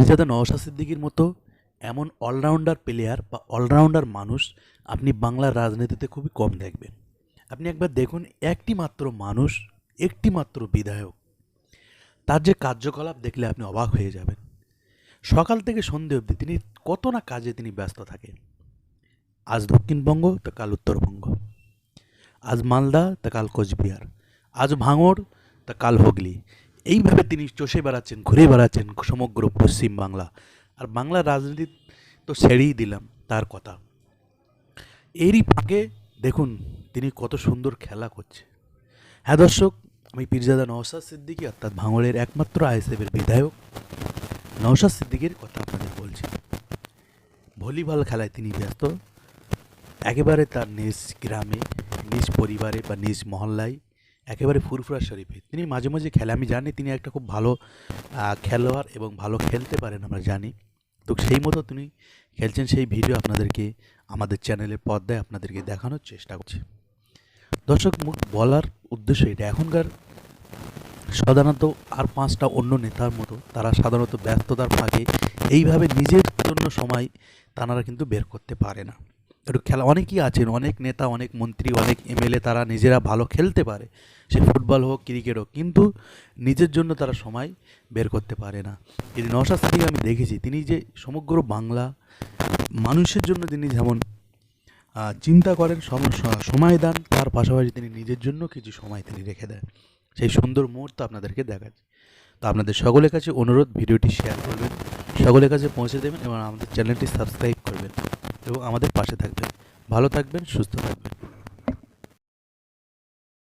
মির্জাদা নওশা সিদ্দিকির মতো এমন অলরাউন্ডার প্লেয়ার বা অলরাউন্ডার মানুষ আপনি বাংলার রাজনীতিতে খুবই কম দেখবেন। আপনি একবার দেখুন একটি মাত্র মানুষ, একটি মাত্র বিধায়ক, তার যে কার্যকলাপ দেখলে আপনি অবাক হয়ে যাবেন। সকাল থেকে সন্ধে অবধি তিনি কত না কাজে তিনি ব্যস্ত থাকেন। আজ দক্ষিণবঙ্গ, তো কাল উত্তরবঙ্গ। আজ মালদা, তা কাল কোচবিহার। আজ ভাঙড়, তা কাল হুগলি। এইভাবে তিনি চষে বেড়াচ্ছেন, ঘুরে বেড়াচ্ছেন সমগ্র পশ্চিম বাংলা। আর বাংলার রাজনীতি তো ছেড়েই দিলাম, তার কথা। এরই ফাঁকে দেখুন তিনি কত সুন্দর খেলা করছে। হ্যাঁ দর্শক, আমি পীরজাদা নওশাদ সিদ্দিকী, অর্থাৎ ভাঙড়ের একমাত্র আইএসএফের বিধায়ক। নওশাদ সিদ্দিকীর কথা আপনাদের বলছি। ভলিবল খেলায় তিনি ব্যস্ত। একেবারে তার নিজ গ্রামে, নিজ পরিবারে বা নিজ মহল্লায় একেবারে ফুরফুরা শরীফে। তিনি মাঝে মাঝে খেলে, আমি জানি তিনি একটা খুব ভালো খেলোয়াড় এবং ভালো খেলতে পারেন, আমরা জানি। তো সেই মতো তিনি খেলছেন সেই ভিডিও আপনাদেরকে, আমাদের চ্যানেলের পর্দায় আপনাদেরকে দেখানোর চেষ্টা করছি। দর্শক মুখ বলার উদ্দেশ্য এটা। এখনকার সাধারণত আর পাঁচটা অন্য নেতার মতো, তারা সাধারণত ব্যস্ততার ফাঁকে, এইভাবে নিজের জন্য সময় তারা কিন্তু বের করতে পারে না। একটু খেলা, অনেকেই আছেন, অনেক নেতা, অনেক মন্ত্রী, অনেক এমএলএ, তারা নিজেরা ভালো খেলতে পারে, সে ফুটবল হোক, ক্রিকেট হোক, কিন্তু নিজের জন্য তারা সময় বের করতে পারে না। এই থেকে আমি দেখেছি, তিনি যে সমগ্র বাংলা মানুষের জন্য তিনি যেমন চিন্তা করেন, সম- সময় দেন, তার পাশাপাশি তিনি নিজের জন্য কিছু সময় তিনি রেখে দেন। সেই সুন্দর মুহূর্ত আপনাদেরকে দেখাচ্ছি। তো আপনাদের সকলের কাছে অনুরোধ, ভিডিওটি শেয়ার করবেন, সকলের কাছে পৌঁছে দেবেন এবং আমাদের চ্যানেলটি সাবস্ক্রাইব এবং আমাদের পাশে থাকবেন। ভালো থাকবেন সুস্থ থাকবেন।